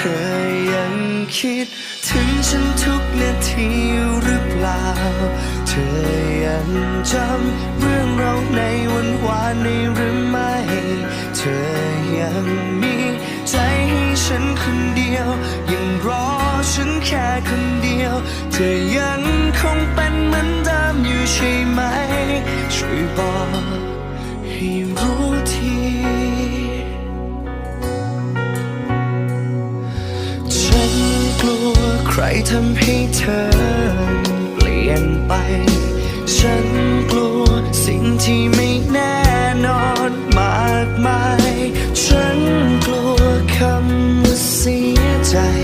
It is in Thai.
ธอยังคิด ถึงฉันทุกนาทีหรือเปล่า เธอยังจำเรื่องเราในวันวานนี้หรือไม่ เธอยังมีใจให้ฉันคนเดียว ยังรอฉันแค่คนเดียว เธอยังคงเป็นเหมือน รทำให้เธอเปลี่ยนไป ฉันกลัวสิ่งที่ไม่แน่นอนมากมาย ฉันกลัวคำว่าเสียใจ